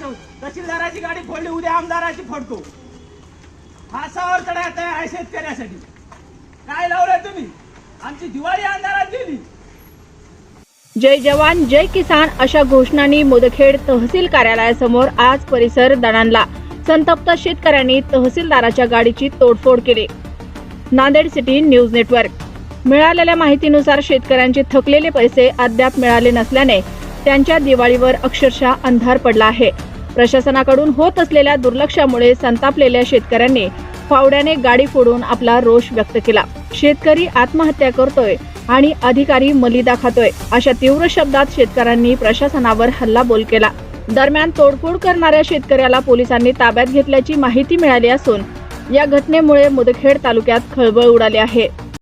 तहसीलदाराची गाडी फोडली उद्या आमदाराची फोडतो. फासावर चढायचं आहे शेतकऱ्यासाठी. काय लावलंय तुम्ही? आमची दिवाळी अंधारात गेली. जय जवान जय किसान अशा घोषणांनी मोदखेड तहसील कार्यालयासमोर आज परिसर दणाणला. संतप्त शेतकऱ्यांनी तहसीलदाराच्या गाडीची तोडफोड केली. Nanded city news network. मिळालेल्या माहितीनुसार शेतकऱ्यांचे थकलेले पैसे अद्याप मिळाले नसल्याने त्यांच्या दिवाळीवर अक्षरशः अंधार पडला आहे. प्रशासनाकडून होत असलेल्या दुर्लक्षामुळे संतापलेल्या शेतकऱ्यांनी फावड्याने गाडी फोडून आपला रोष व्यक्त केला. शेतकरी आत्महत्या करतोय आणि अधिकारी मलिदा खातोय अशा तीव्र शब्दात शेतकऱ्यांनी प्रशासनावर हल्लाबोल केला. दरम्यान तोडफोड करणाऱ्या शेतकऱ्याला पोलिसांनी ताब्यात घेतल्याची माहिती मिळाली असून या घटनेमुळे मुदखेड तालुक्यात खळबळ उडाली आहे.